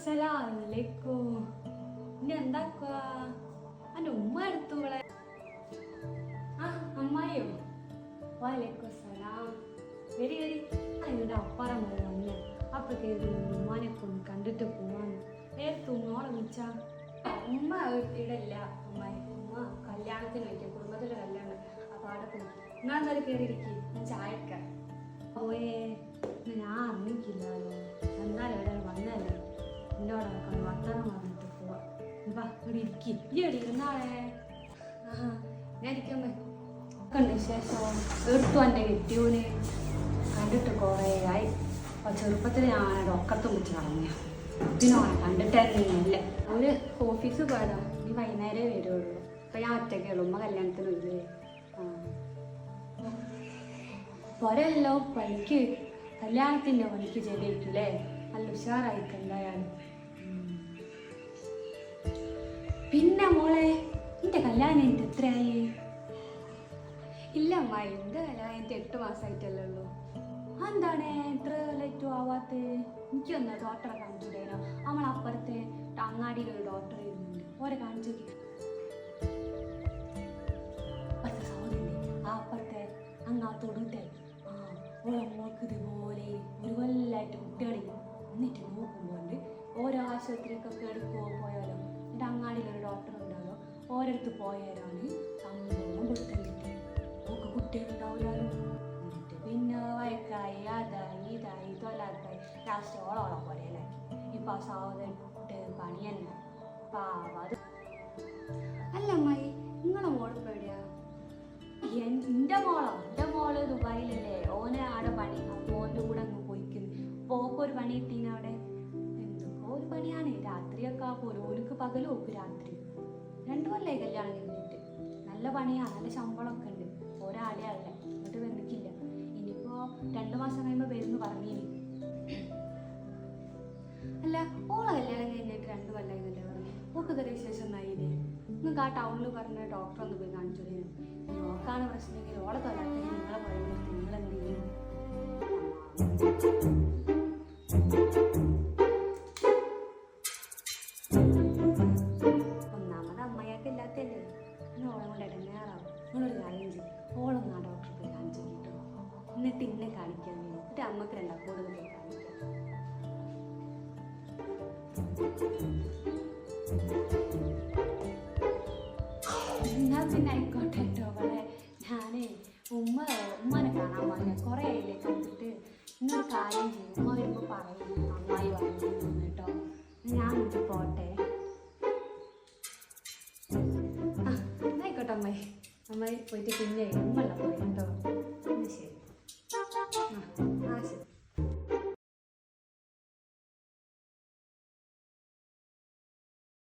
അസ്സലാമലൈക്കും. ഇനി എന്താക്കുക എന്റെ ഉമ്മ എടുത്തു ഇവളെ. ആ അമ്മായിയോ? വാലേക്കും സലാം വരി. വരി അതിന്റെ അപ്പറം വരെ വന്ന് അപ്പോഴേക്ക് ഉമ്മാനെ കൊണ്ട് കണ്ടിട്ട് പോവാന്ന്. നേരത്തെ ഉമ്മോടെ വിളിച്ചാ? ഉമ്മ ഇടല്ല അമ്മായി ഉമ്മ കല്യാണത്തിന് വയ്ക്കും കുടുംബത്തിലെ കല്യാണം. അപ്പൊ അവിടെ പോയി. നിങ്ങളെന്തായാലും കയറിയിരിക്കും ഞാൻ ചായക്ക പോയേ ഞാൻ എന്നോട് കൊണ്ട് വർത്തമാനം വന്നിട്ട് പോവാ വാ ഞാൻ എടുത്തു എന്റെ കെട്ടിയൂന് കണ്ടിട്ട് കുറേ ആയി. അപ്പോൾ ചെറുപ്പത്തിൽ ഞാൻ ഒക്കത്തും വെച്ച് കളഞ്ഞ ഒരു ഓഫീസ് പോയതാ ഇനി വൈകുന്നേരമേ വരുള്ളൂ അപ്പം ഞാൻ ഒറ്റയ്ക്കേ ഉമ്മ കല്യാണത്തിന് ഇല്ലേ പൊരല്ലോ പണിക്ക് കല്യാണത്തിന്റെ പണിക്ക് ചെല്ലിട്ടില്ലേ നല്ല ഉഷാറായിട്ടുണ്ടായാലും പിന്നെ മോളെ നിന്റെ കല്യാണം എന്റെ എത്രയായി? ഇല്ല അമ്മ എന്റെ കല്യാണം എന്റെ എട്ട് മാസമായിട്ടല്ലേ ഉള്ളൂ. എന്താണ് എത്ര ലൈറ്റു ആവാത്ത? എനിക്കൊന്ന് ഡോക്ടറെ കാണിച്ചുകൂടേനോ നമ്മളപ്പുറത്തെ അപ്പുറത്തെ ഒരു ഡോക്ടർ ഇരുന്നുണ്ട്. ഓരെ കാണിച്ചു അപ്പുറത്തെ സഹോദരി ആ അപ്പുറത്തെ അങ്ങാ തൊടുത്തെ ആ മോൾക്ക് ഇതുപോലെ ഒരു കൊല്ലായിട്ട് കുട്ടികളില്ല എന്നിട്ട് നോക്കുമ്പോൾ ഓരോ ആശുപത്രിക്കൊക്കെ എടുക്കുമോ പോയാലോ. എന്നിട്ട് അങ്ങാടിയിൽ ഒരു ഡോക്ടർ ഉണ്ടാലോ ഓരോരുത്ത് പോയാലാണ് സംഭവം കിട്ടി. നമുക്ക് കുട്ടികളുണ്ടാവില്ലാലോ എന്നിട്ട് പിന്നെ വയക്കായി അതായി ഇതായി തൊലാത്തായി ലാസ്റ്റ് ഓളോളം പോലെയല്ലാക്കി ഇപ്പം ആ സഹോദരൻ പണി തന്നെ. പാവ അത്. അല്ല അമ്മായി നിങ്ങളെ മോൾ പേടിയാ എന്റെ മോളോ. എന്റെ മോൾ ദുബായിലല്ലേ. ഓനെ ആടെ പണി. അപ്പോൾ ഓന്റെ കൂടെ അങ്ങ് പോയിക്കുന്നു. പോക്കൊരു പണി കിട്ടീന രാത്രിയൊക്കെ ആ ഒരു ഓനക്ക് പകലും ഓക്ക് രാത്രി. രണ്ടു കൊല്ലേ കല്യാണം കഴിഞ്ഞിട്ട്. നല്ല പണിയാ നല്ല ശമ്പളമൊക്കെ ഉണ്ട്. ഒരാളെ അല്ല എന്നിട്ട് വന്നിട്ടില്ല. ഇനിയിപ്പോ രണ്ടു മാസം കഴിയുമ്പോ വരുന്നു പറഞ്ഞീനി. അല്ല ഓളെ കല്യാണം കഴിഞ്ഞിട്ട് രണ്ടു കൊല്ലം എന്നല്ലേ പറഞ്ഞു? ഓക്ക് ഇതൊരു വിശേഷം ഒന്നായില്ലേ നിങ്ങൾക്ക് ആ ടൗണിൽ പറഞ്ഞ ഡോക്ടർ ഒന്ന് പോയി കാണിച്ചു നോക്കാണ് പ്രശ്നമെങ്കിൽ ഓളെ തൊല്ലാത്ത നിങ്ങളെ പറയുന്നത് നിങ്ങൾ എന്ത് ചെയ്യും? ഇന്നെ കാണിക്കാൻ എന്നിട്ട് അമ്മയ്ക്ക് രണ്ടാ കൂടുതൽ കാണിക്കാം എന്നാ പിന്നെ ആയിക്കോട്ടെ കേട്ടോ അവളെ ഞാനേ ഉമ്മ ഉമ്മനെ കാണാൻ പോയ കുറേ ആയില്ലേ കണ്ടിട്ട്. ഇന്നൊരു കാര്യം ചെയ്യും. ഉമ്മ വരുമ്പോൾ അമ്മായി പറഞ്ഞു കേട്ടോ ഞാൻ എന്നിട്ട് പോട്ടെ. ആ എന്നായിക്കോട്ടെ അമ്മായി. അമ്മായി പോയിട്ട് പിന്നെ ഉമ്മല്ല പോയി കേട്ടോ ശരി.